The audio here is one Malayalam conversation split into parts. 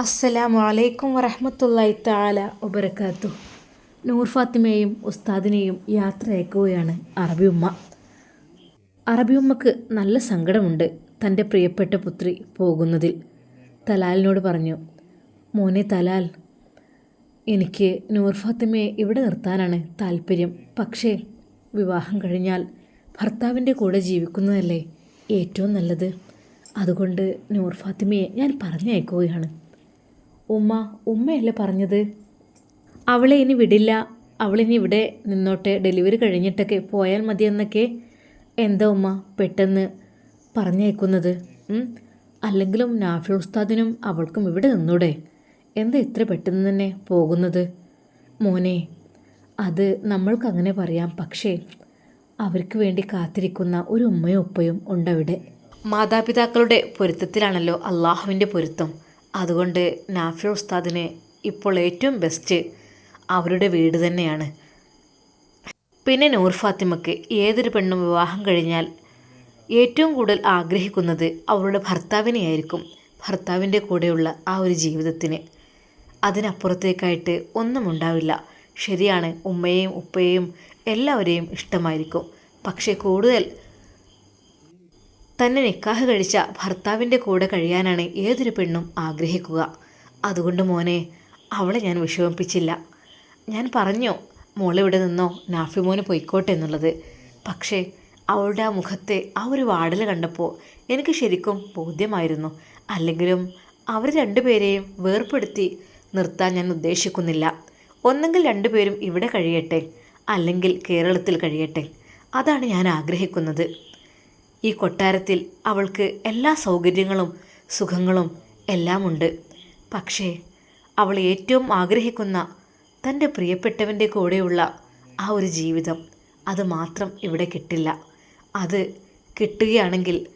അസ്സലാമു അലൈക്കും വറഹമത്തല്ലായി താല വബർക്കാത്തു നൂർ ഫാത്തിമയെയും ഉസ്താദിനെയും യാത്ര അയക്കുകയാണ് അറബി ഉമ്മ. അറബി ഉമ്മക്ക് നല്ല സങ്കടമുണ്ട് തന്റെ പ്രിയപ്പെട്ട പുത്രി പോകുന്നതിൽ. തലാലിനോട് പറഞ്ഞു മോനെ തലാൽ എനിക്ക് നൂർ ഫാത്തിമയെ ഇവിടെ നിർത്താനാണ് താല്പര്യം പക്ഷേ വിവാഹം കഴിഞ്ഞാൽ ഭർത്താവിന്റെ കൂടെ ജീവിക്കുന്നതല്ലേ ഏറ്റവും നല്ലത്? അതുകൊണ്ട് നൂർ ഫാത്തിമയെ ഞാൻ പറഞ്ഞയക്കുകയാണ്. ഉമ്മ ഉമ്മയല്ലേ പറഞ്ഞത്? അവളെ ഇനി വിടില്ല. അവളിനി ഇവിടെ നിന്നോട്ടെ. ഡെലിവറി കഴിഞ്ഞിട്ടൊക്കെ പോയാൽ മതിയെന്നൊക്കെ. എന്താ ഉമ്മ പെട്ടെന്ന് പറഞ്ഞേക്കുന്നത്? അല്ലെങ്കിലും നാഫി ഉസ്താദിനും അവൾക്കും ഇവിടെ നിന്നൂടെ. എന്താ ഇത്ര പെട്ടെന്ന് തന്നെ പോകുന്നത്? മോനെ അത് നമ്മൾക്കങ്ങനെ പറയാം. പക്ഷേ അവർക്ക് വേണ്ടി കാത്തിരിക്കുന്ന ഒരു ഉമ്മയും ഉപ്പയും ഉണ്ടവിടെ. മാതാപിതാക്കളുടെ പൊരുത്തത്തിലാണല്ലോ അള്ളാഹുവിന്റെ പൊരുത്തം. അതുകൊണ്ട് നാഫി ഉസ്താദിന് ഇപ്പോൾ ഏറ്റവും ബെസ്റ്റ് അവരുടെ വീട് തന്നെയാണ്. പിന്നെ നൂർ ഫാത്തിമക്ക് ഏതൊരു പെണ്ണും വിവാഹം കഴിഞ്ഞാൽ ഏറ്റവും കൂടുതൽ ആഗ്രഹിക്കുന്നത് അവളുടെ ഭർത്താവിനെയായിരിക്കും ഭർത്താവിന്റെ കൂടെയുള്ള ആ ഒരു ജീവിതത്തിന്. അതിനപ്പുറത്തേക്കായിട്ട് ഒന്നും ഉണ്ടാവില്ല. ശരിയാണ് ഉമ്മയെയും ഉപ്പയെയും എല്ലാവരെയും ഇഷ്ടമായിരിക്കും. പക്ഷേ കൂടുതൽ തന്നെ നിക്കാഹ് കഴിച്ച ഭർത്താവിന്റെ കൂടെ കഴിയാനാണ് ഏതൊരു പെണ്ണും ആഗ്രഹിക്കുക. അതുകൊണ്ട് മോനെ അവളെ ഞാൻ വിഷമിപ്പിച്ചില്ല. ഞാൻ പറഞ്ഞു മോളിവിടെ നിന്നോ നാഫി മോനെ പൊയ്ക്കോട്ടെ എന്നുള്ളത്. പക്ഷേ അവളുടെ ആ മുഖത്തെ ആ ഒരു വാടൽ കണ്ടപ്പോൾ എനിക്ക് ശരിക്കും ബോധ്യമായിരുന്നു. അല്ലെങ്കിലും അവർ രണ്ടുപേരെയും വേർപ്പെടുത്തി നിർത്താൻ ഞാൻ ഉദ്ദേശിക്കുന്നില്ല. ഒന്നെങ്കിൽ രണ്ടുപേരും ഇവിടെ കഴിയട്ടെ അല്ലെങ്കിൽ കേരളത്തിൽ കഴിയട്ടെ. അതാണ് ഞാൻ ആഗ്രഹിക്കുന്നത്. ഈ കൊട്ടാരത്തിൽ അവൾക്ക് എല്ലാ സൗകര്യങ്ങളും സുഖങ്ങളും എല്ലാമുണ്ട്. പക്ഷേ അവൾ ഏറ്റവും ആഗ്രഹിക്കുന്ന തന്റെ പ്രിയപ്പെട്ടവന്റെ കൂടെയുള്ള ആ ഒരു ജീവിതം അത് മാത്രം ഇവിടെ കിട്ടില്ല. അത് കിട്ടുകയാണെങ്കിൽ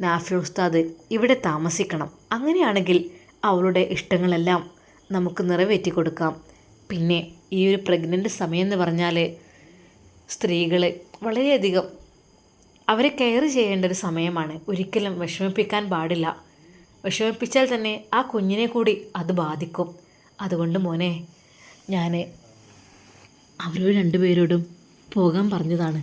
നാഫി ഉസ്താദ് ഇവിടെ താമസിക്കണം. അങ്ങനെയാണെങ്കിൽ അവളുടെ ഇഷ്ടങ്ങളെല്ലാം നമുക്ക് നിറവേറ്റി കൊടുക്കാം പിന്നെ ഈ ഒരു പ്രഗ്നന്റ് സമയം എന്ന് പറഞ്ഞാൽ സ്ത്രീകളെ വളരെയധികം അവരെ കെയർ ചെയ്യേണ്ട ഒരു സമയമാണ്. ഒരിക്കലും വിഷമിപ്പിക്കാൻ പാടില്ല. വിഷമിപ്പിച്ചാൽ തന്നെ ആ കുഞ്ഞിനെ കൂടി അത് ബാധിക്കും. അതുകൊണ്ട് മോനെ ഞാൻ അവരോട് രണ്ടുപേരോടും പോകാൻ പറഞ്ഞതാണ്.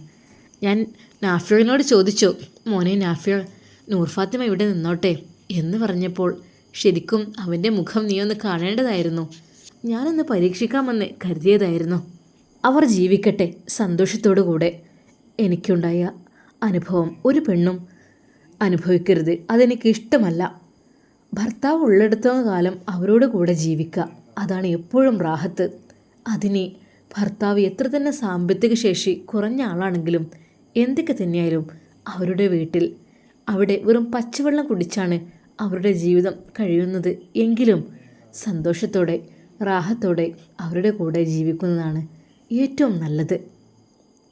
ഞാൻ നാഫിയോനോട് ചോദിച്ചു മോനെ നാഫിയ നൂർഫാത്തിമ ഇവിടെ നിന്നോട്ടെ? എന്ന് പറഞ്ഞപ്പോൾ ശരിക്കും അവന്റെ മുഖം നീ ഒന്ന് കാണേണ്ടതായിരുന്നു. ഞാനൊന്ന് പരീക്ഷിക്കാമെന്ന് കരുതിയതായിരുന്നു. അവർ ജീവിക്കട്ടെ സന്തോഷത്തോടു കൂടെ എനിക്കുണ്ടായ അനുഭവം ഒരു പെണ്ണും അനുഭവിക്കരുത്. അതെനിക്ക് ഇഷ്ടമല്ല ഭർത്താവ് ഉള്ളിടത്തോളം കാലം അവരോട് കൂടെ ജീവിക്കുക. അതാണ് എപ്പോഴും റാഹത്ത്. അതിന് ഭർത്താവ് എത്ര തന്നെ സാമ്പത്തിക ശേഷി കുറഞ്ഞ ആളാണെങ്കിലും എന്തൊക്കെ തന്നെയായാലും അവരുടെ വീട്ടിൽ അവിടെ വെറും പച്ചവെള്ളം കുടിച്ചാണ് അവരുടെ ജീവിതം കഴിയുന്നത്. എങ്കിലും സന്തോഷത്തോടെ റാഹത്തോടെ അവരുടെ കൂടെ ജീവിക്കുന്നതാണ് ഏറ്റവും നല്ലത്.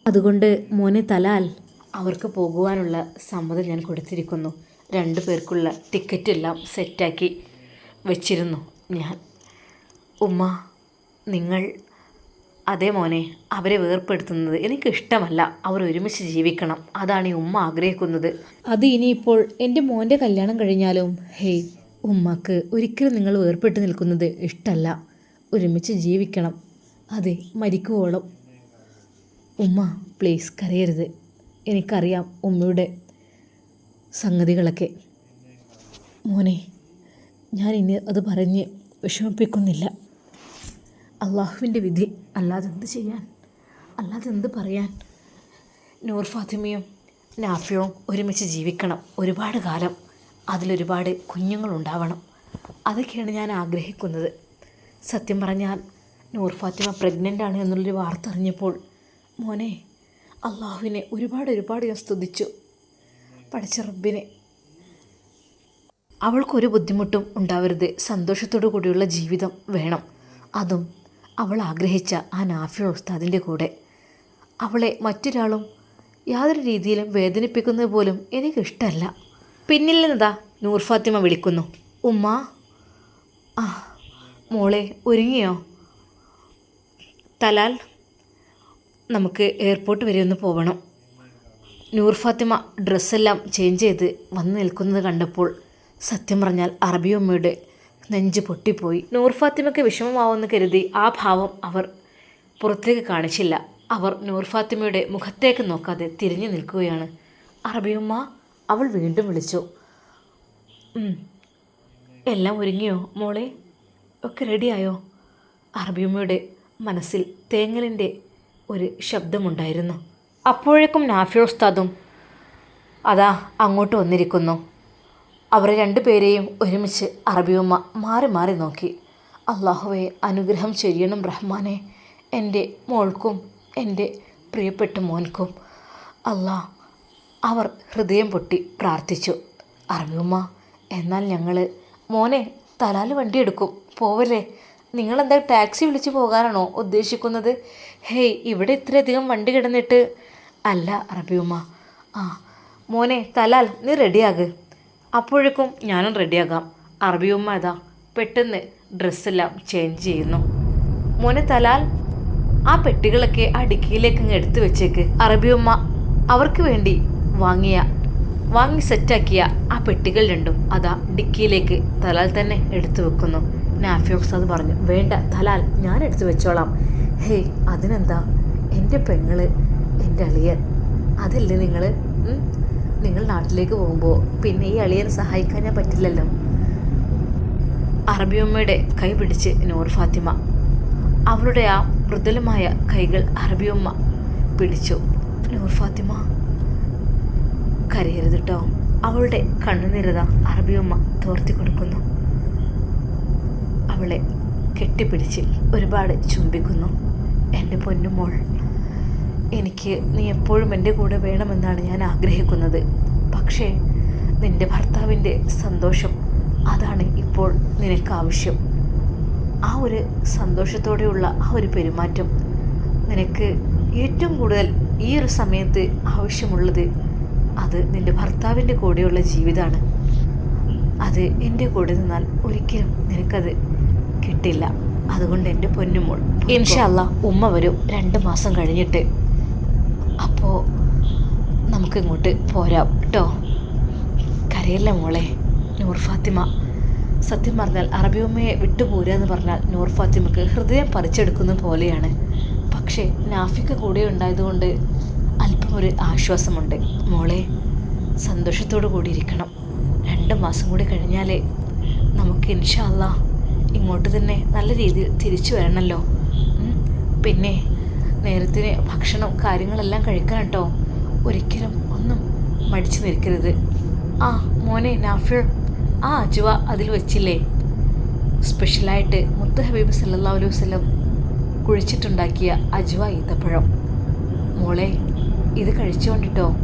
അതുകൊണ്ട് മോനെ തലാൽ. അവർക്ക് പോകുവാനുള്ള സമ്മതം ഞാൻ കൊടുത്തിരിക്കുന്നു. രണ്ടു പേർക്കുള്ള ടിക്കറ്റ് എല്ലാം സെറ്റാക്കി വെച്ചിരുന്നു ഞാൻ. ഉമ്മ നിങ്ങൾ അതേ മോനെ അവരെ വേർപ്പെടുത്തുന്നത് എനിക്കിഷ്ടമല്ല. അവർ ഒരുമിച്ച് ജീവിക്കണം. അതാണ് ഈ ഉമ്മ ആഗ്രഹിക്കുന്നത്. അത് ഇനിയിപ്പോൾ എന്റെ മോന്റെ കല്യാണം കഴിഞ്ഞാലും ഹേയ് ഉമ്മക്ക് ഒരിക്കലും നിങ്ങൾ വേർപെട്ട് നിൽക്കുന്നത് ഇഷ്ടമല്ല ഒരുമിച്ച് ജീവിക്കണം. അതെ മരിക്കുവോളം. ഉമ്മ പ്ലീസ് കരയരുത്. എനിക്കറിയാം ഉമ്മയുടെ സംഗതികളൊക്കെ. മോനെ ഞാൻ ഇനി അത് പറഞ്ഞ് വിഷമിപ്പിക്കുന്നില്ല. അള്ളാഹുവിന്റെ വിധി അല്ലാതെ എന്ത് ചെയ്യാൻ? അല്ലാതെ എന്ത് പറയാൻ? നൂർ ഫാത്തിമയും നാഫിയവും ഒരുമിച്ച് ജീവിക്കണം. ഒരുപാട് കാലം അതിലൊരുപാട് കുഞ്ഞുങ്ങളുണ്ടാവണം. അതൊക്കെയാണ് ഞാൻ ആഗ്രഹിക്കുന്നത്. സത്യം പറഞ്ഞാൽ നൂർ ഫാത്തിമ പ്രഗ്നന്റ് ആണ് എന്നുള്ളൊരു വാർത്ത അറിഞ്ഞപ്പോൾ മോനെ അള്ളാഹുവിനെ ഒരുപാട് ഒരുപാട് ഞാൻ സ്തുതിച്ചു. പഠിച്ച റബ്ബിനെ. അവൾക്കൊരു ബുദ്ധിമുട്ടും ഉണ്ടാവരുത്. സന്തോഷത്തോടു കൂടിയുള്ള ജീവിതം വേണം. അതും അവൾ ആഗ്രഹിച്ച ആ നാഫിയ ഉസ്താദിന്റെ കൂടെ. അവളെ മറ്റൊരാളും യാതൊരു രീതിയിലും വേദനിപ്പിക്കുന്നത് പോലും എനിക്കിഷ്ടമല്ല പിന്നിൽ നിന്നതാ നൂർ ഫാത്തിമ വിളിക്കുന്നു. ഉമ്മ ആ മോളെ ഒരുങ്ങിയോ? തലാൽ നമുക്ക് എയർപോർട്ട് വരെ ഒന്ന് പോകണം നൂർ ഫാത്തിമ ഡ്രസ്സെല്ലാം ചേഞ്ച് ചെയ്ത് വന്ന് നിൽക്കുന്നത് കണ്ടപ്പോൾ സത്യം പറഞ്ഞാൽ അറബിയമ്മയുടെ നെഞ്ച് പൊട്ടിപ്പോയി. നൂർ ഫാത്തിമയ്ക്ക് വിഷമമാവുമെന്ന് കരുതി ആ ഭാവം അവർ പുറത്തേക്ക് കാണിച്ചില്ല. അവർ നൂർ ഫാത്തിമയുടെ മുഖത്തേക്ക് നോക്കാതെ തിരിഞ്ഞു നിൽക്കുകയാണ്. അറബിയമ്മ അവൾ വീണ്ടും വിളിച്ചു. എല്ലാം ഒരുങ്ങിയോ മോളെ? ഒക്കെ റെഡിയായോ അറബിയമ്മയുടെ മനസ്സിൽ തേങ്ങലിന്റെ ഒരു ശബ്ദമുണ്ടായിരുന്നു. അപ്പോഴേക്കും നാഫി അതാ അങ്ങോട്ട് വന്നിരിക്കുന്നു. അവർ രണ്ടുപേരെയും ഒരുമിച്ച് അറബിയമ്മ മാറി മാറി നോക്കി. അള്ളാഹുവെ അനുഗ്രഹം ചെയ്യണം റഹ്മാനെ. എന്റെ മോൾക്കും എന്റെ പ്രിയപ്പെട്ട മോൻക്കും. അല്ലാ അവർ ഹൃദയം പൊട്ടി പ്രാർത്ഥിച്ചു. അറബിയമ്മ എന്നാൽ ഞങ്ങൾ മോനെ തലാൽ വണ്ടി എടുക്കും പോവല്ലേ? നിങ്ങളെന്താ ടാക്സി വിളിച്ച് പോകാനാണോ ഉദ്ദേശിക്കുന്നത്? ഹേയ് ഇവിടെ ഇത്രയധികം വണ്ടി കിടന്നിട്ട്. അല്ല അറബിയുമ്മ ആ മോനെ തലാൽ നീ റെഡിയാക് അപ്പോഴേക്കും ഞാനും റെഡിയാകാം. അറബിയുമ്മ ഇതാ പെട്ടെന്ന് ഡ്രസ്സെല്ലാം ചേഞ്ച് ചെയ്യുന്നു. മോനെ തലാൽ ആ പെട്ടികളൊക്കെ ആ ഡിക്കിയിലേക്ക് അങ്ങ് എടുത്തു വെച്ചേക്ക്. അറബിയമ്മ അവർക്ക് വേണ്ടി വാങ്ങിയ വാങ്ങി സെറ്റാക്കിയ ആ പെട്ടികൾ രണ്ടും അതാ ഡിക്കിയിലേക്ക് തലാൽ തന്നെ എടുത്തു വെക്കുന്നു. നാഫിയോക്സ് അത് പറഞ്ഞു വേണ്ട തലാൽ ഞാൻ എടുത്തു വെച്ചോളാം. ഹേയ് അതിനെന്താ? എന്റെ പെങ്ങൾ എന്റെ അളിയൻ അതല്ലേ നിങ്ങൾ നിങ്ങൾ നാട്ടിലേക്ക് പോകുമ്പോൾ പിന്നെ ഈ അളിയനെ സഹായിക്കാൻ ഞാൻ പറ്റില്ലല്ലോ. അറബിയമ്മയുടെ കൈ പിടിച്ച് നൂർ ഫാത്തിമ അവളുടെ ആ മൃദുലമായ കൈകൾ അറബിയമ്മ പിടിച്ചു. നൂർ ഫാത്തിമ കരയരുത് കേട്ടോ അവളുടെ കണ്ണുനിരത അറബിയമ്മ തോർത്തി കൊടുക്കുന്നു. അവളെ കെട്ടിപ്പിടിച്ച് ഒരുപാട് ചുംബിക്കുന്നു. എന്റെ പൊന്നുമോൾ എനിക്ക് നീ എപ്പോഴും എന്റെ കൂടെ വേണമെന്നാണ് ഞാൻ ആഗ്രഹിക്കുന്നത്. പക്ഷേ നിന്റെ ഭർത്താവിന്റെ സന്തോഷം അതാണ് ഇപ്പോൾ നിനക്ക് ആവശ്യം ആ ഒരു സന്തോഷത്തോടെയുള്ള ആ ഒരു പെരുമാറ്റം നിനക്ക് ഏറ്റവും കൂടുതൽ ഈ ഒരു സമയത്ത് ആവശ്യമുള്ളത് അത് നിന്റെ ഭർത്താവിന്റെ കൂടെയുള്ള ജീവിതമാണ്. അത് എന്റെ കൂടെ നിന്നാൽ ഒരിക്കലും നിനക്കത് കിട്ടില്ല. അതുകൊണ്ട് എന്റെ പൊന്നുമോൾ ഇൻഷല്ല ഉമ്മ വരും. രണ്ട് മാസം കഴിഞ്ഞിട്ട്. അപ്പോൾ നമുക്കിങ്ങോട്ട് പോരാം. കേട്ടോ കരയല്ല മോളെ? നൂർ ഫാത്തിമ. സത്യം പറഞ്ഞാൽ അറബിയമ്മയെ വിട്ടുപോരുക എന്ന് പറഞ്ഞാൽ നൂർ ഫാത്തിമക്ക് ഹൃദയം പറിച്ചെടുക്കുന്ന പോലെയാണ്. പക്ഷേ നാഫിക്ക് കൂടെ ഉണ്ടായതുകൊണ്ട് അല്പം ഒരു ആശ്വാസമുണ്ട്. മോളെ സന്തോഷത്തോടു കൂടി ഇരിക്കണം രണ്ട് മാസം കൂടി കഴിഞ്ഞാലേ നമുക്ക് ഇൻഷാല്ല ഇങ്ങോട്ട് തന്നെ നല്ല രീതിയിൽ തിരിച്ചു വരണമല്ലോ പിന്നെ നേരത്തിന് ഭക്ഷണം കാര്യങ്ങളെല്ലാം കഴിക്കണം കേട്ടോ. ഒരിക്കലും ഒന്നും മടിച്ചു നിൽക്കരുത്. ആ മോനെ നാഫിൾ. ആ അജുവ അതിൽ വെച്ചില്ലേ? സ്പെഷ്യലായിട്ട് മുത്ത് ഹബീബ് സല്ലാ അലൈഹി വസ്ലം കുഴിച്ചിട്ടുണ്ടാക്കിയ അജുവ ഈത്തപ്പഴം. മോളെ ഇത് കഴിച്ചുകൊണ്ടിട്ടോ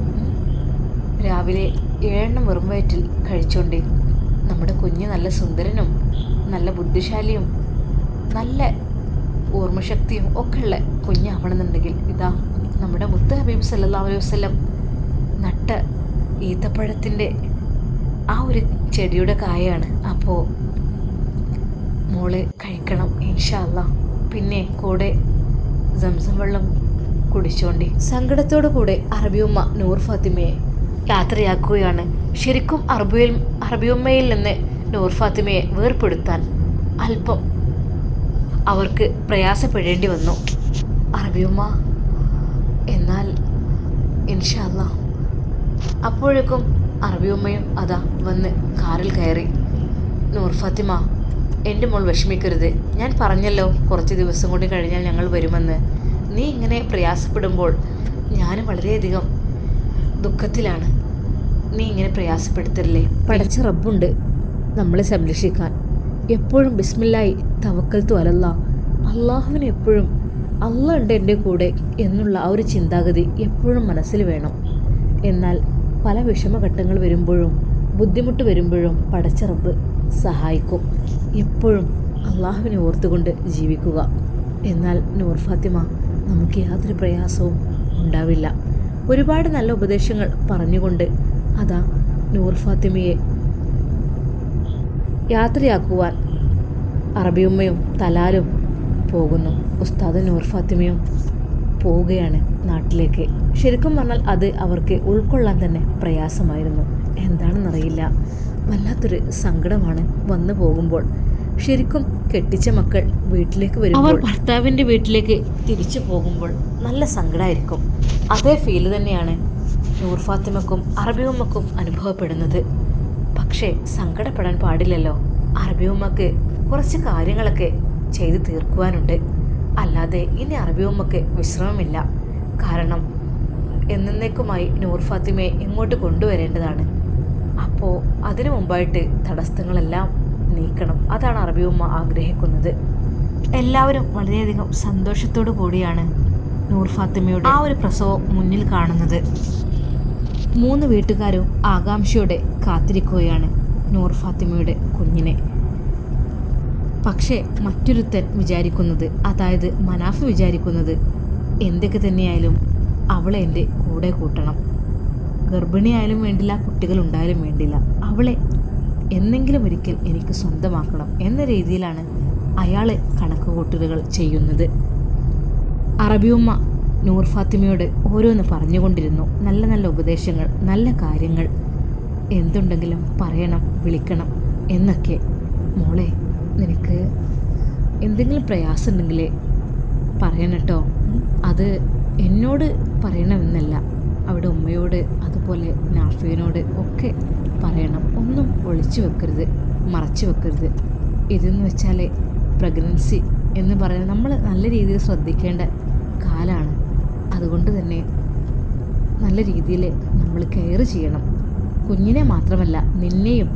രാവിലെ ഏഴെണ്ണം വെറും വയറ്റിൽ കഴിച്ചുകൊണ്ട് നമ്മുടെ കുഞ്ഞ് നല്ല സുന്ദരനും നല്ല ബുദ്ധിശാലിയും നല്ല ഓർമ്മശക്തിയും ഒക്കെ ഉള്ള കുഞ്ഞാവണമെന്നുണ്ടെങ്കിൽ ഇതാ നമ്മുടെ മുത്ത് ഹബീബ് സല്ലാ അലൈഹി വസ്ലം നട്ട ഈത്തപ്പഴത്തിന്റെ ആ ഒരു ചെടിയുടെ കായാണ് അപ്പോൾ മോൾ കഴിക്കണം ഇൻഷാല്ല പിന്നെ കൂടെ സംസം വെള്ളം കുടിച്ചോണ്ടി. സങ്കടത്തോടു കൂടെ അറബിയുമ്മ നൂർ ഫാത്തിമയെ യാത്രയാക്കുകയാണ്. ശരിക്കും അറബിയിൽ അറബിയുമ്മയിൽ നിന്ന് നൂർ ഫാത്തിമയെ വേർപ്പെടുത്താൻ അല്പം അവർക്ക് പ്രയാസപ്പെടേണ്ടി വന്നു. അറബിയുമ്മ എന്നാൽ ഇൻഷല്ല അപ്പോഴേക്കും അറബിയുമ്മയും അതാ വന്ന് കാറിൽ കയറി. നൂർ ഫാത്തിമ എന്റെ മോൾ വിഷമിക്കരുത്. ഞാൻ പറഞ്ഞല്ലോ കുറച്ച് ദിവസം കൂടി കഴിഞ്ഞാൽ ഞങ്ങൾ വരുമെന്ന്. നീ ഇങ്ങനെ പ്രയാസപ്പെടുമ്പോൾ ഞാൻ വളരെയധികം ദുഃഖത്തിലാണ്. നീ ഇങ്ങനെ പ്രയാസപ്പെടുത്തല്ലേ പഠിച്ച റബ്ബുണ്ട്. നമ്മളെ സംരക്ഷിക്കാൻ. എപ്പോഴും ബിസ്മില്ലായി തവക്കൽത്തു അലല്ല. അള്ളാഹുവിന് എപ്പോഴും അല്ല ഉണ്ട് എന്റെ കൂടെ എന്നുള്ള ആ ഒരു ചിന്താഗതി എപ്പോഴും മനസ്സിൽ വേണം. എന്നാൽ പല വിഷമഘട്ടങ്ങൾ വരുമ്പോഴും ബുദ്ധിമുട്ട് വരുമ്പോഴും പടച്ച റബ്ബ് സഹായിക്കും. എപ്പോഴും അള്ളാഹുവിനെ ഓർത്തുകൊണ്ട് ജീവിക്കുക. എന്നാൽ നൂർ ഫാത്തിമ നമുക്ക് യാതൊരു പ്രയാസവും ഉണ്ടാവില്ല. ഒരുപാട് നല്ല ഉപദേശങ്ങൾ പറഞ്ഞുകൊണ്ട് അതാ നൂർ ഫാത്തിമയെ യാത്രയാക്കുവാൻ അറബിയുമ്മയും തലാലും പോകുന്നു. ഉസ്താദ് നൂർ ഫാത്തിമയും പോവുകയാണ് നാട്ടിലേക്ക്. ശരിക്കും പറഞ്ഞാൽ അത് അവർക്ക് ഉൾക്കൊള്ളാൻ തന്നെ പ്രയാസമായിരുന്നു. എന്താണെന്നറിയില്ല. വല്ലാത്തൊരു സങ്കടമാണ് വന്നു പോകുമ്പോൾ. ശരിക്കും കെട്ടിച്ച മക്കൾ വീട്ടിലേക്ക് അവർ ഭർത്താവിന്റെ വീട്ടിലേക്ക് തിരിച്ചു പോകുമ്പോൾ നല്ല സങ്കടമായിരിക്കും അതേ ഫീൽ തന്നെയാണ് നൂർ ഫാത്തിമക്കും അറബിയമ്മക്കും അനുഭവപ്പെടുന്നത്. പക്ഷേ സങ്കടപ്പെടാൻ പാടില്ലല്ലോ. അറബിയുമ്മക്ക് കുറച്ച് കാര്യങ്ങളൊക്കെ ചെയ്തു തീർക്കുവാനുണ്ട്. അല്ലാതെ ഇനി അറബിയുമ്മക്ക് വിശ്രമമില്ല. കാരണം എന്നേക്കുമായി നൂർ ഫാത്തിമയെ ഇങ്ങോട്ട് കൊണ്ടുവരേണ്ടതാണ്. അപ്പോൾ അതിനു മുമ്പായിട്ട് തടസ്സങ്ങളെല്ലാം നീക്കണം. അതാണ് അറബി ഉമ്മ ആഗ്രഹിക്കുന്നത്. എല്ലാവരും വളരെയധികം സന്തോഷത്തോടു കൂടിയാണ് നൂർ ഫാത്തിമയുടെ ആ ഒരു പ്രസവം മുന്നിൽ കാണുന്നത്. മൂന്ന് വീട്ടുകാരും ആകാംക്ഷയോടെ കാത്തിരിക്കുകയാണ് നൂർ ഫാത്തിമയുടെ കുഞ്ഞിനെ. പക്ഷേ മറ്റൊരുത്തൻ വിചാരിക്കുന്നത് അതായത് മനാഫ് വിചാരിക്കുന്നത് എന്തൊക്കെ തന്നെയായാലും അവളെ എന്റെ കൂടെ കൂട്ടണം. ഗർഭിണിയായാലും വേണ്ടില്ല കുട്ടികളുണ്ടായാലും വേണ്ടില്ല. അവളെ എന്നെങ്കിലും ഒരിക്കൽ എനിക്ക് സ്വന്തമാക്കണം എന്ന രീതിയിലാണ് അയാൾ കണക്കുകൂട്ടലുകൾ ചെയ്യുന്നത്. അറബിയുമ്മ നൂർ ഫാത്തിമയോട് ഓരോന്ന് പറഞ്ഞുകൊണ്ടിരുന്നു. നല്ല നല്ല ഉപദേശങ്ങൾ നല്ല കാര്യങ്ങൾ. എന്തുണ്ടെങ്കിലും പറയണം വിളിക്കണം എന്നൊക്കെ. മോളെ നിനക്ക് എന്തെങ്കിലും പ്രയാസം ഉണ്ടെങ്കിൽ പറയണട്ടോ അത് എന്നോട് പറയണമെന്നല്ല. അവിടെ ഉമ്മയോട് അതുപോലെ നാഫിയനോട് ഒക്കെ പറയണം. ഒന്നും ഒളിച്ചു വെക്കരുത് മറച്ചു വെക്കരുത്. ഇതെന്ന് വെച്ചാൽ പ്രഗ്നൻസി എന്ന് പറയുന്നത് നമ്മൾ നല്ല രീതിയിൽ ശ്രദ്ധിക്കേണ്ട കാലാണ്. അതുകൊണ്ട് തന്നെ നല്ല രീതിയിൽ നമ്മൾ കെയർ ചെയ്യണം. കുഞ്ഞിനെ മാത്രമല്ല നിന്നെയും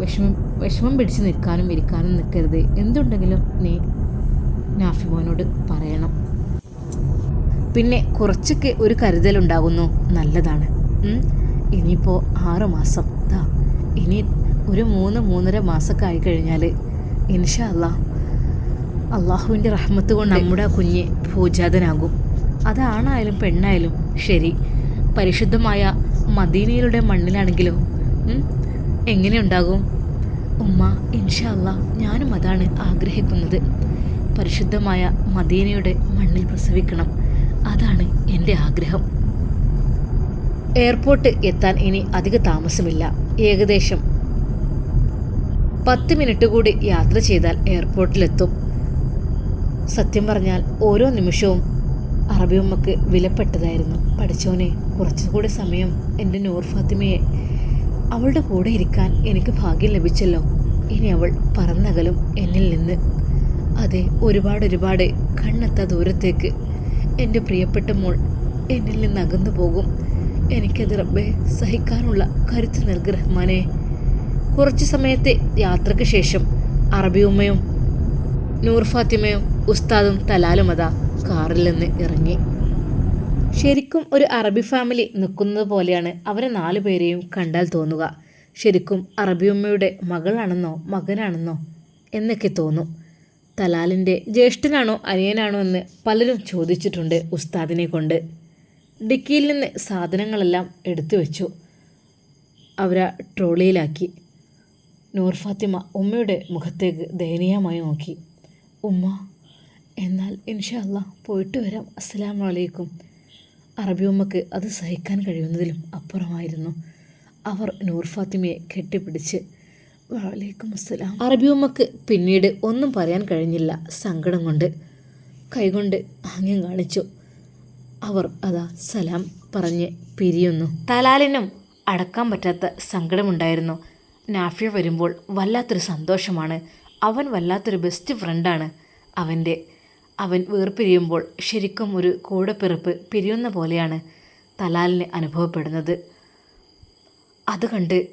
വിഷമം വിഷമം പിടിച്ച് നിൽക്കാനും ഇരിക്കാനും നിൽക്കരുത്. എന്തുണ്ടെങ്കിലും നീ നാഫിമോനോട് പറയണം. പിന്നെ കുറച്ചൊക്കെ ഒരു കരുതലുണ്ടാകുന്നു നല്ലതാണ്. ഇനിയിപ്പോൾ ആറ് മാസം. ദാ ഇനി ഒരു മൂന്ന് മൂന്നര മാസമൊക്കെ ആയിക്കഴിഞ്ഞാൽ ഇൻഷാ അല്ലാ അള്ളാഹുവിന്റെ റഹ്മത്ത് കൊണ്ട് നമ്മുടെ ആ കുഞ്ഞ് ഭൂജാതനാകും അതാണായാലും പെണ്ണായാലും ശരി. പരിശുദ്ധമായ മദീനയിലൂടെ മണ്ണിലാണെങ്കിലോ? എങ്ങനെയുണ്ടാകും? ഉമ്മ ഇൻഷല്ല ഞാനും അതാണ് ആഗ്രഹിക്കുന്നത്. പരിശുദ്ധമായ മദീനയുടെ മണ്ണിൽ പ്രസവിക്കണം. അതാണ് എന്റെ ആഗ്രഹം. എയർപോർട്ട് എത്താൻ ഇനി അധിക താമസമില്ല. ഏകദേശം പത്ത് മിനിറ്റ് കൂടി യാത്ര ചെയ്താൽ എയർപോർട്ടിലെത്തും. സത്യം പറഞ്ഞാൽ ഓരോ നിമിഷവും അറബിയമ്മക്ക് വിലപ്പെട്ടതായിരുന്നു. പഠിച്ചോനെ കുറച്ചുകൂടി സമയം എന്റെ നൂർ ഫാത്തിമയെ. അവളുടെ കൂടെ ഇരിക്കാൻ എനിക്ക് ഭാഗ്യം ലഭിച്ചല്ലോ. ഇനി അവൾ പറന്നകലും എന്നിൽ നിന്ന്. അതെ ഒരുപാട് ഒരുപാട് കണ്ണെത്ത ദൂരത്തേക്ക്. എന്റെ പ്രിയപ്പെട്ട മോൾ എന്നിൽ നിന്ന് അകന്നു പോകും. എനിക്കത് റബ്ബെ സഹിക്കാനുള്ള കരുത്ത് നൽകി റഹ്മാനെ. കുറച്ചു സമയത്തെ യാത്രയ്ക്ക് ശേഷം അറബിയുമ്മയും നൂർ ഫാത്തിമയും ഉസ്താദും തലാലും അതാ. കാറിൽ നിന്ന് ഇറങ്ങി. ശരിക്കും ഒരു അറബി ഫാമിലി നിൽക്കുന്നത് പോലെയാണ് അവരെ നാലു പേരെയും കണ്ടാൽ തോന്നുക. ശരിക്കും അറബിയമ്മയുടെ മകളാണെന്നോ മകനാണെന്നോ എന്നൊക്കെ തോന്നും. തലാലിന്റെ ജ്യേഷ്ഠനാണോ അനിയനാണോ എന്ന് പലരും ചോദിച്ചിട്ടുണ്ട് ഉസ്താദിനെ കൊണ്ട്. ഡിക്കിയിൽ നിന്ന് സാധനങ്ങളെല്ലാം എടുത്തു വെച്ചു. അവരെ ട്രോളിയിലാക്കി. നൂർ ഫാത്തിമ ഉമ്മയുടെ മുഖത്തേക്ക് ദയനീയമായി നോക്കി. ഉമ്മ എന്നാൽ ഇൻഷാ അല്ലാ പോയിട്ട് വരാം. അസ്സലാമു അലൈക്കും. അറബി ഉമ്മക്ക് അത് സഹിക്കാൻ കഴിയുന്നതിലും അപ്പുറമായിരുന്നു. അവർ നൂർ ഫാത്തിമയെ കെട്ടിപ്പിടിച്ച് വലൈക്കും അസ്സലാം. അറബി ഉമ്മക്ക് പിന്നീട് ഒന്നും പറയാൻ കഴിഞ്ഞില്ല. സങ്കടം കൊണ്ട് കൈകൊണ്ട് ആംഗ്യം കാണിച്ചു. അവർ അതാ സലാം പറഞ്ഞ് പിരിയുന്നു. തലാലിനും അടക്കാൻ പറ്റാത്ത സങ്കടമുണ്ടായിരുന്നു. നാഫിയ വരുമ്പോൾ വല്ലാത്തൊരു സന്തോഷമാണ്. അവൻ വല്ലാത്തൊരു ബെസ്റ്റ് ഫ്രണ്ടാണ് അവന്റെ അവൻ വേർപിരിയുമ്പോൾ ശരിക്കും ഒരു കൂടപ്പിറപ്പ് പിരിയുന്ന പോലെയാണ് തലാലിന് അനുഭവപ്പെടുന്നത്. അത് കണ്ട്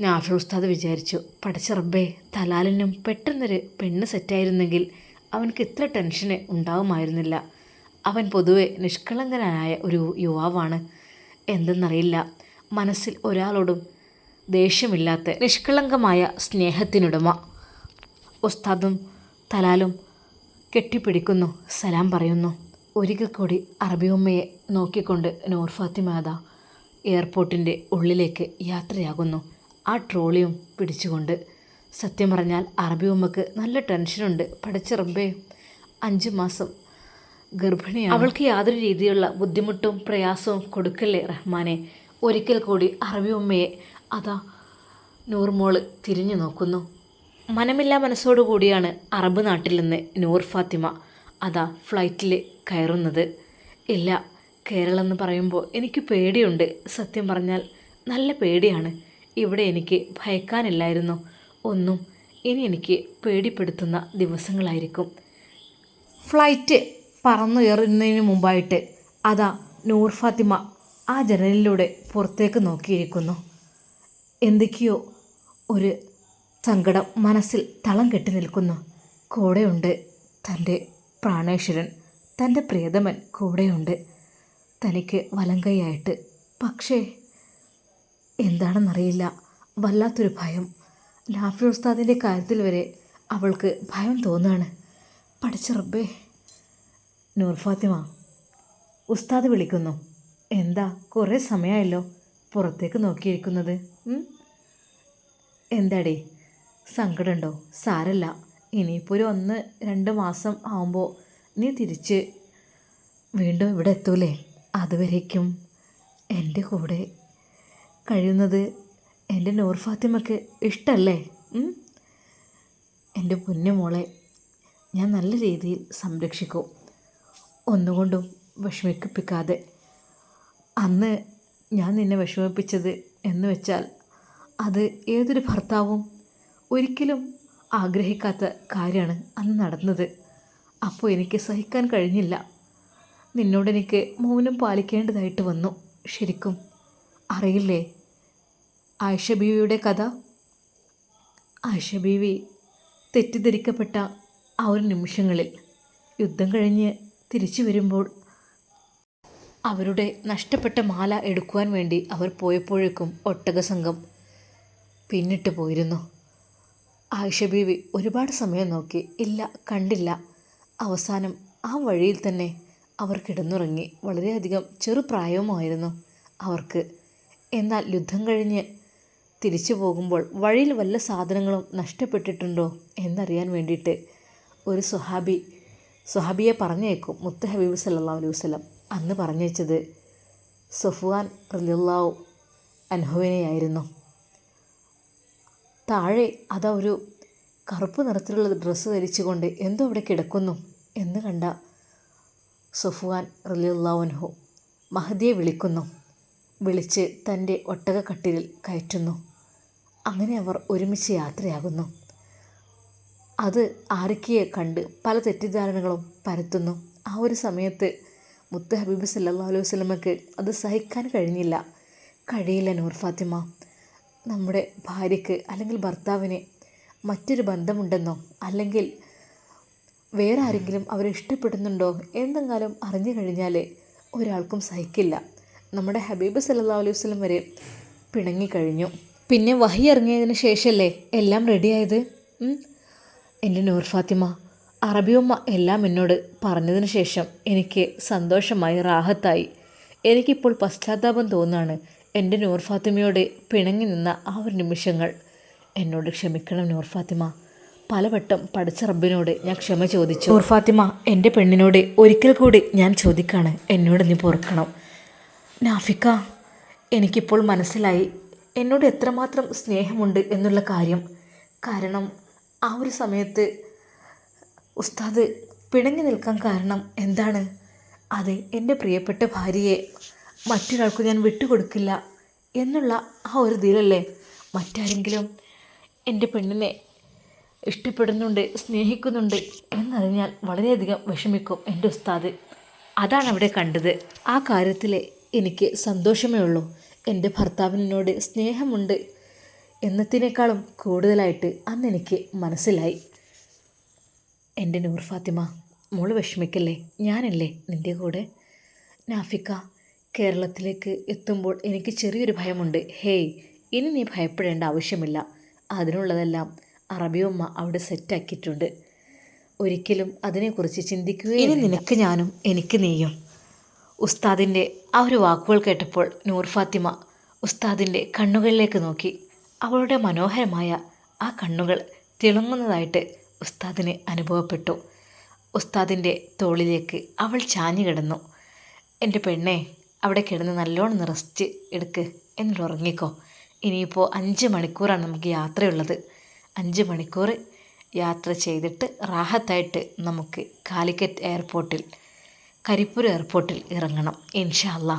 നാഫി ഉസ്താദ് വിചാരിച്ചു പഠിച്ച റബ്ബേ തലാലിനും പെട്ടെന്നൊരു പെണ്ണ് സെറ്റായിരുന്നെങ്കിൽ അവൻക്ക് ഇത്ര ടെൻഷന് ഉണ്ടാവുമായിരുന്നില്ല. അവൻ പൊതുവെ നിഷ്കളങ്കനായ ഒരു യുവാവാണ്. എന്തെന്നറിയില്ല. മനസ്സിൽ ഒരാളോടും ദേഷ്യമില്ലാത്ത നിഷ്കളങ്കമായ സ്നേഹത്തിനുടമ. ഉസ്താദും തലാലും കെട്ടിപ്പിടിക്കുന്നു. സലാം പറയുന്നു. ഒരിക്കൽ കൂടി അറബിയമ്മയെ നോക്കിക്കൊണ്ട് നൂർ ഫാത്തിമാത എയർപോർട്ടിന്റെ ഉള്ളിലേക്ക് യാത്രയാകുന്നു. ആ ട്രോളിയും പിടിച്ചുകൊണ്ട്. സത്യം പറഞ്ഞാൽ അറബിയമ്മക്ക് നല്ല ടെൻഷനുണ്ട്. പഠിച്ച റബ്ബേ അഞ്ച് മാസം ഗർഭിണിയാണ്. അവൾക്ക് യാതൊരു രീതിയിലുള്ള ബുദ്ധിമുട്ടും പ്രയാസവും കൊടുക്കല്ലേ റഹ്മാനെ? ഒരിക്കൽ കൂടി അറബി ഉമ്മയെ അതാ നൂർമോൾ തിരിഞ്ഞു നോക്കുന്നു. മനമില്ലാ മനസ്സോടു കൂടിയാണ് അറബ് നാട്ടിൽ നിന്ന് നൂർ ഫാത്തിമ അതാ ഫ്ലൈറ്റിൽ കയറുന്നത്. ഇല്ല കേരളം എന്ന് പറയുമ്പോൾ എനിക്ക് പേടിയുണ്ട്. സത്യം പറഞ്ഞാൽ നല്ല പേടിയാണ്. ഇവിടെ എനിക്ക് ഭയക്കാനില്ലായിരുന്നു. ഒന്നും ഇനി എനിക്ക് പേടിപ്പെടുത്തുന്ന ദിവസങ്ങളായിരിക്കും. ഫ്ലൈറ്റ് പറന്നുയറുന്നതിന് മുമ്പായിട്ട് അതാ നൂർ ഫാത്തിമ ആ ജനലിലൂടെ പുറത്തേക്ക് നോക്കിയിരിക്കുന്നു. എന്തൊക്കെയോ ഒരു സങ്കടം മനസ്സിൽ തളം കെട്ടി നിൽക്കുന്നു. കൂടെയുണ്ട് തന്റെ പ്രാണേശ്വരൻ തന്റെ പ്രിയതമൻ കൂടെയുണ്ട്. തനിക്ക് വലങ്കൈയായിട്ട്. പക്ഷേ എന്താണെന്നറിയില്ല. വല്ലാത്തൊരു ഭയം. നാഫി ഉസ്താദിന്റെ കാര്യത്തിൽ വരെ അവൾക്ക് ഭയം തോന്നുകയാണ് പഠിച്ച റബ്ബേ. നൂർ ഫാത്തിമ ഉസ്താദ് വിളിക്കുന്നു. എന്താ കുറേ സമയമായല്ലോ. പുറത്തേക്ക് നോക്കിയിരിക്കുന്നത്? എന്താടേ? സങ്കടമുണ്ടോ സാരല്ല. ഇനിയിപ്പോൾ ഒരു ഒന്ന് രണ്ട് മാസം ആവുമ്പോൾ നീ തിരിച്ച് വീണ്ടും ഇവിടെ എത്തൂലേ? അതുവരേക്കും എന്റെ കൂടെ കഴിയുന്നത് എന്റെ നൂർ ഫാത്തിമക്ക് ഇഷ്ടമല്ലേ? എന്റെ പൊന്നുമോളെ ഞാൻ നല്ല രീതിയിൽ സംരക്ഷിക്കും. ഒന്നുകൊണ്ടും വിഷമിപ്പിക്കാതെ. അന്ന് ഞാൻ നിന്നെ വിഷമിപ്പിച്ചത് എന്ന് വെച്ചാൽ അത് ഏതൊരു ഭർത്താവും ഒരിക്കലും ആഗ്രഹിക്കാത്ത കാര്യമാണ് അന്ന് നടന്നത്. അപ്പോൾ എനിക്ക് സഹിക്കാൻ കഴിഞ്ഞില്ല. നിന്നോടെനിക്ക് മൗനം പാലിക്കേണ്ടതായിട്ട് വന്നു. ശരിക്കും അറിയില്ലേ? ആയിഷ ബീവിയുടെ കഥ? ആയിഷ ബീവി തെറ്റിദ്ധരിക്കപ്പെട്ട ആ ഒരു നിമിഷങ്ങളിൽ യുദ്ധം കഴിഞ്ഞ് തിരിച്ചു വരുമ്പോൾ അവരുടെ നഷ്ടപ്പെട്ട മാല എടുക്കുവാൻ വേണ്ടി അവർ പോയപ്പോഴേക്കും ഒട്ടക സംഘം പിന്നിട്ട് പോയിരുന്നു. ആയിഷ ബീവി ഒരുപാട് സമയം നോക്കി ഇല്ല കണ്ടില്ല. അവസാനം ആ വഴിയിൽ തന്നെ അവർ കിടന്നുറങ്ങി. വളരെയധികം ചെറുപ്രായവുമായിരുന്നു അവർക്ക്. എന്നാൽ യുദ്ധം കഴിഞ്ഞ് തിരിച്ചു പോകുമ്പോൾ വഴിയിൽ വല്ല സാധനങ്ങളും നഷ്ടപ്പെട്ടിട്ടുണ്ടോ എന്നറിയാൻ വേണ്ടിയിട്ട് ഒരു സുഹാബി സുഹാബിയെ പറഞ്ഞേക്കും മുത്ത ഹബീബ് സല്ലാ അലൈഹി വസ്ലം അന്ന് പറഞ്ഞേച്ചത് സഫ്വാൻ റലിയുള്ളാവു അൻഹുവിനെയായിരുന്നു. താഴെ അതാ ഒരു കറുപ്പ് നിറത്തിലുള്ള ഡ്രസ്സ് ധരിച്ചുകൊണ്ട് എന്തോ അവിടെ കിടക്കുന്നു എന്ന് കണ്ട സഫ്വാൻ റലിയുള്ളവൻഹു മഹദിയെ വിളിക്കുന്നു. വിളിച്ച് തന്റെ ഒട്ടകക്കട്ടിലിൽ കയറ്റുന്നു. അങ്ങനെ അവർ ഒരുമിച്ച് യാത്രയാകുന്നു. അത് ആരൊക്കെയെ കണ്ട് പല തെറ്റിദ്ധാരണകളും പരത്തുന്നു. ആ ഒരു സമയത്ത് മുത്ത് ഹബീബ് സല്ലാ അലൈഹി വസ്ലമക്ക് അത് സഹിക്കാൻ കഴിഞ്ഞില്ല. കഴിയില്ല നൂർ ഫാത്തിമ. നമ്മുടെ ഭാര്യയ്ക്ക് അല്ലെങ്കിൽ ഭർത്താവിന് മറ്റൊരു ബന്ധമുണ്ടെന്നോ അല്ലെങ്കിൽ വേറെ ആരെങ്കിലും അവരെ ഇഷ്ടപ്പെടുന്നുണ്ടോ എന്തെങ്കിലും അറിഞ്ഞു കഴിഞ്ഞാൽ ഒരാൾക്കും സഹിക്കില്ല. നമ്മുടെ ഹബീബ് സല്ലാ അലൈഹി വസ്ലം വരെ പിണങ്ങിക്കഴിഞ്ഞു പിന്നെ വഹി ഇറങ്ങിയതിന് ശേഷമല്ലേ എല്ലാം റെഡിയായത്? എന്റെ നൂർ ഫാത്തിമ അറബിയമ്മ എല്ലാം എന്നോട് പറഞ്ഞതിന് ശേഷം എനിക്ക് സന്തോഷമായി റാഹത്തായി. എനിക്കിപ്പോൾ പശ്ചാത്താപം തോന്നുകയാണ്. എന്റെ നൂർ ഫാത്തിമയോട് പിണങ്ങി നിന്ന ആ ഒരു നിമിഷങ്ങൾ. എന്നോട് ക്ഷമിക്കണം നൂർ ഫാത്തിമ. പലവട്ടം പഠിച്ച റബ്ബിനോട് ഞാൻ ക്ഷമ ചോദിച്ചു. നൂർ ഫാത്തിമ എന്റെ പെണ്ണിനോട് ഒരിക്കൽ കൂടി ഞാൻ ചോദിക്കാണ്. എന്നോട് നീ പൊറുക്കണം. നാഫിക്ക എനിക്കിപ്പോൾ മനസ്സിലായി. എന്നോട് എത്രമാത്രം സ്നേഹമുണ്ട് എന്നുള്ള കാര്യം. കാരണം ആ ഒരു സമയത്ത് ഉസ്താദ് പിണങ്ങി നിൽക്കാൻ കാരണം എന്താണ്? അതെ എന്റെ പ്രിയപ്പെട്ട ഭാര്യയെ മറ്റൊരാൾക്ക് ഞാൻ വിട്ടുകൊടുക്കില്ല എന്നുള്ള ആ ഒരു ഇതിലല്ലേ? മറ്റാരെങ്കിലും എന്റെ പെണ്ണിനെ ഇഷ്ടപ്പെടുന്നുണ്ട് സ്നേഹിക്കുന്നുണ്ട് എന്നറിഞ്ഞാൽ വളരെയധികം വിഷമിക്കും എന്റെ ഉസ്താദ്. അതാണ് അവിടെ കണ്ടത്. ആ കാര്യത്തിൽ എനിക്ക് സന്തോഷമേ ഉള്ളൂ. എന്റെ ഭർത്താവിനോട് സ്നേഹമുണ്ട് എന്നതിനേക്കാളും കൂടുതലായിട്ട് അന്ന് എനിക്ക് മനസ്സിലായി. എന്റെ നൂർ ഫാത്തിമ മോൾ വിഷമിക്കല്ലേ? ഞാനല്ലേ നിന്റെ കൂടെ? നാഫിക്ക കേരളത്തിലേക്ക് എത്തുമ്പോൾ എനിക്ക് ചെറിയൊരു ഭയമുണ്ട്. ഹേയ് ഇനി നീ ഭയപ്പെടേണ്ട ആവശ്യമില്ല. അതിനുള്ളതെല്ലാം അറബിയമ്മ അവിടെ സെറ്റാക്കിയിട്ടുണ്ട്. ഒരിക്കലും അതിനെക്കുറിച്ച് ചിന്തിക്കുകയും ഇനി നിനക്ക് ഞാനും എനിക്ക് നീയും. ഉസ്താദിന്റെ ആ ഒരു വാക്കുകൾ കേട്ടപ്പോൾ നൂർ ഫാത്തിമ ഉസ്താദിന്റെ കണ്ണുകളിലേക്ക് നോക്കി. അവളുടെ മനോഹരമായ ആ കണ്ണുകൾ തിളങ്ങുന്നതായിട്ട് ഉസ്താദിന് അനുഭവപ്പെട്ടു. ഉസ്താദിന്റെ തോളിലേക്ക് അവൾ ചാഞ്ഞു കിടന്നു എന്റെ പെണ്ണെ അവിടെ കിടന്ന് നല്ലോണം റെസ്റ്റ് എടുക്ക് എന്നിട്ട് ഉറങ്ങിക്കോ. ഇനിയിപ്പോൾ അഞ്ച് മണിക്കൂറാണ് നമുക്ക് യാത്രയുള്ളത്. അഞ്ച് മണിക്കൂർ യാത്ര ചെയ്തിട്ട് റാഹത്തായിട്ട് നമുക്ക് കാലിക്കറ്റ് എയർപോർട്ടിൽ കരിപ്പൂർ എയർപോർട്ടിൽ ഇറങ്ങണം ഇൻഷാല്ല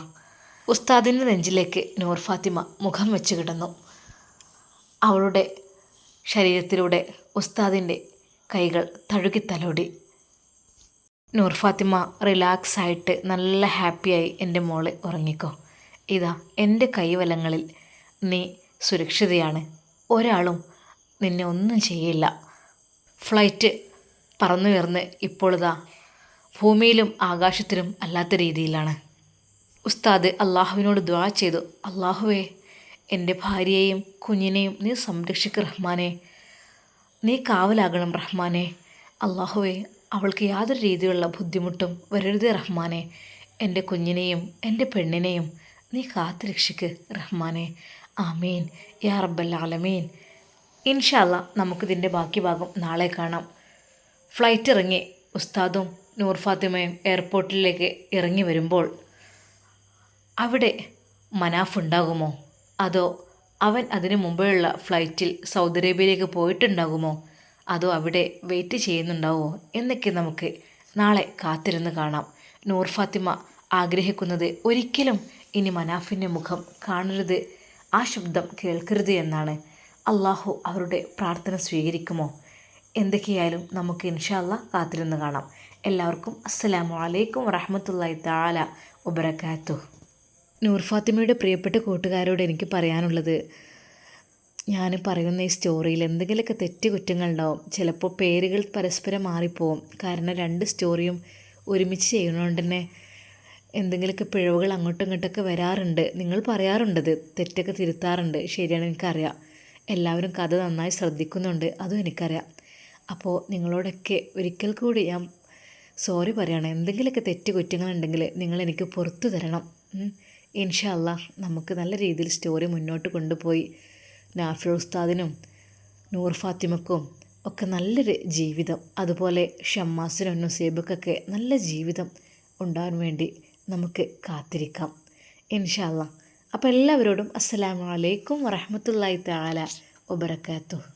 ഉസ്താദിന്റെ നെഞ്ചിലേക്ക് നൂർ ഫാത്തിമ മുഖം വെച്ച് കിടന്നു. അവളുടെ ശരീരത്തിലൂടെ ഉസ്താദിന്റെ കൈകൾ തഴുകി തലോടി. നൂർ ഫാത്തിമ റിലാക്സ് ആയിട്ട് നല്ല ഹാപ്പിയായി എന്റെ മോൾ ഉറങ്ങിക്കോ. ഇതാ എന്റെ കൈവലങ്ങളിൽ നീ സുരക്ഷിതയാണ്. ഒരാളും നിന്നെ ഒന്നും ചെയ്യില്ല. ഫ്ലൈറ്റ് പറന്നുയർന്ന് ഇപ്പോളിതാ ഭൂമിയിലും ആകാശത്തിലും അല്ലാത്ത രീതിയിലാണ്. ഉസ്താദ് അള്ളാഹുവിനോട് ദ്വാ ചെയ്തു. അള്ളാഹുവേ എന്റെ ഭാര്യയെയും കുഞ്ഞിനെയും നീ സംരക്ഷിക്കും റഹ്മാനെ. നീ കാവലാകണം റഹ്മാനെ. അള്ളാഹുവേ അവൾക്ക് യാതൊരു രീതിയിലുള്ള ബുദ്ധിമുട്ടും വരരുത് റഹ്മാനെ. എന്റെ കുഞ്ഞിനെയും എന്റെ പെണ്ണിനെയും നീ കാത്തുരക്ഷിക്ക് റഹ്മാനെ. ആമീൻ. യാ റബ്ബൽ ആലമീൻ. ഇൻഷാല്ല നമുക്കിതിന്റെ ബാക്കി ഭാഗം നാളെ കാണാം. ഫ്ലൈറ്റ് ഇറങ്ങി ഉസ്താദും നൂർ ഫാത്തിമയും എയർപോർട്ടിലേക്ക് ഇറങ്ങി വരുമ്പോൾ അവിടെ മനാഫ് ഉണ്ടാകുമോ? അതോ അവൻ അതിനു മുമ്പെയുള്ള ഫ്ലൈറ്റിൽ സൗദി അറേബ്യയിലേക്ക് പോയിട്ടുണ്ടാകുമോ? അതോ അവിടെ വെയിറ്റ് ചെയ്യുന്നുണ്ടാവോ എന്നൊക്കെ നമുക്ക് നാളെ കാത്തിരുന്ന് കാണാം. നൂർ ഫാത്തിമ ആഗ്രഹിക്കുന്നത് ഒരിക്കലും ഇനി മനാഫിന്റെ മുഖം കാണരുത് ആ ശബ്ദം കേൾക്കരുത് എന്നാണ്. അള്ളാഹു അവരുടെ പ്രാർത്ഥന സ്വീകരിക്കുമോ? എന്തൊക്കെയായാലും നമുക്ക് ഇൻഷാല്ല കാത്തിരുന്ന് കാണാം. എല്ലാവർക്കും അസ്സലാമു അലൈക്കും വറഹമത്തല്ലായി താല ഉബറക്കാത്തു നൂർ ഫാത്തിമയുടെ പ്രിയപ്പെട്ട കൂട്ടുകാരോട് എനിക്ക് പറയാനുള്ളത് ഞാൻ പറയുന്ന ഈ സ്റ്റോറിയിൽ എന്തെങ്കിലുമൊക്കെ തെറ്റ് കുറ്റങ്ങളുണ്ടാവും ചിലപ്പോൾ പേരുകൾ പരസ്പരം മാറിപ്പോവും. കാരണം രണ്ട് സ്റ്റോറിയും ഒരുമിച്ച് ചെയ്യുന്നതുകൊണ്ട് തന്നെ എന്തെങ്കിലുമൊക്കെ പിഴവുകൾ അങ്ങോട്ടും ഇങ്ങോട്ടൊക്കെ വരാറുണ്ട്. നിങ്ങൾ പറയാറുണ്ടത് തെറ്റൊക്കെ തിരുത്താറുണ്ട്. ശരിയാണ് എനിക്കറിയാം. എല്ലാവരും കഥ നന്നായി ശ്രദ്ധിക്കുന്നുണ്ട് അതും എനിക്കറിയാം. അപ്പോൾ നിങ്ങളോടൊക്കെ ഒരിക്കൽ കൂടി ഞാൻ സോറി പറയണം. എന്തെങ്കിലുമൊക്കെ തെറ്റ് കുറ്റങ്ങളുണ്ടെങ്കിൽ നിങ്ങൾ എനിക്ക് പുറത്തു തരണം. ഇൻഷല്ല നമുക്ക് നല്ല രീതിയിൽ സ്റ്റോറി മുന്നോട്ട് കൊണ്ടുപോയി നാഫിൽ ഉസ്താദിനും നൂർ ഫാത്തിമക്കും ഒക്കെ നല്ലൊരു ജീവിതം. അതുപോലെ ഷമ്മാസിനും നുസേബക്കൊക്കെ നല്ല ജീവിതം ഉണ്ടാകാൻ വേണ്ടി നമുക്ക് കാത്തിരിക്കാം. ഇൻഷാല്ല അപ്പോൾ എല്ലാവരോടും അസ്സലാമു അലൈക്കും വറഹമത്തല്ലായി താല വബർക്കാത്തു